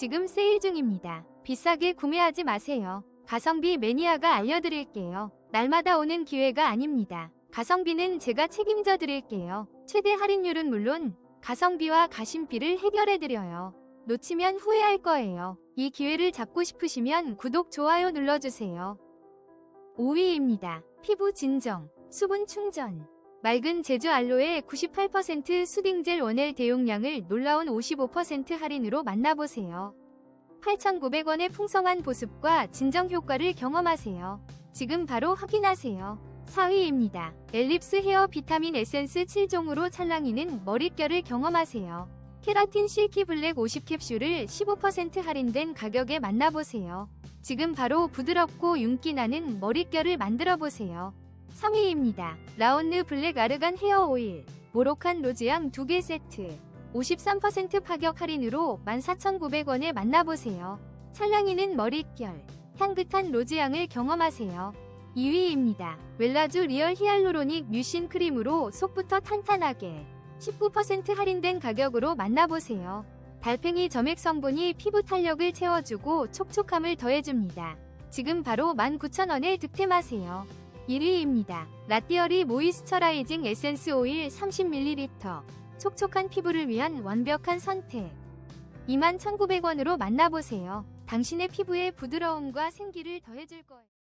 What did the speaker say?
지금 세일 중입니다. 비싸게 구매하지 마세요. 가성비 매니아가 알려드릴게요. 날마다 오는 기회가 아닙니다. 가성비는 제가 책임져 드릴게요. 최대 할인율은 물론 가성비와 가심비를 해결해 드려요. 놓치면 후회할 거예요. 이 기회를 잡고 싶으시면 구독, 좋아요 눌러주세요. 5위입니다. 피부 진정, 수분 충전. 맑은 제주 알로에 98% 수딩젤 원엘 대용량을 놀라운 55% 할인으로 만나보세요. 8,900원의 풍성한 보습과 진정 효과를 경험하세요. 지금 바로 확인하세요. 4위입니다. 엘립스 헤어 비타민 에센스 7종으로 찰랑이는 머릿결을 경험하세요. 케라틴 실키 블랙 50캡슐을 15% 할인된 가격에 만나보세요. 지금 바로 부드럽고 윤기 나는 머릿결을 만들어 보세요. 3위입니다. 라온느 블랙 아르간 헤어 오일, 모로칸 로즈향 2개 세트. 53% 파격 할인으로 14,900원에 만나보세요. 찰랑이는 머릿결, 향긋한 로즈향을 경험하세요. 2위입니다. 웰라주 리얼 히알루로닉 뮤신 크림으로 속부터 탄탄하게 19% 할인된 가격으로 만나보세요. 달팽이 점액 성분이 피부 탄력을 채워주고 촉촉함을 더해줍니다. 지금 바로 19,000원에 득템하세요. 1위입니다. 라띠어리 모이스처라이징 에센스 오일 30ml. 촉촉한 피부를 위한 완벽한 선택. 21,900원으로 만나보세요. 당신의 피부에 부드러움과 생기를 더해줄 거예요.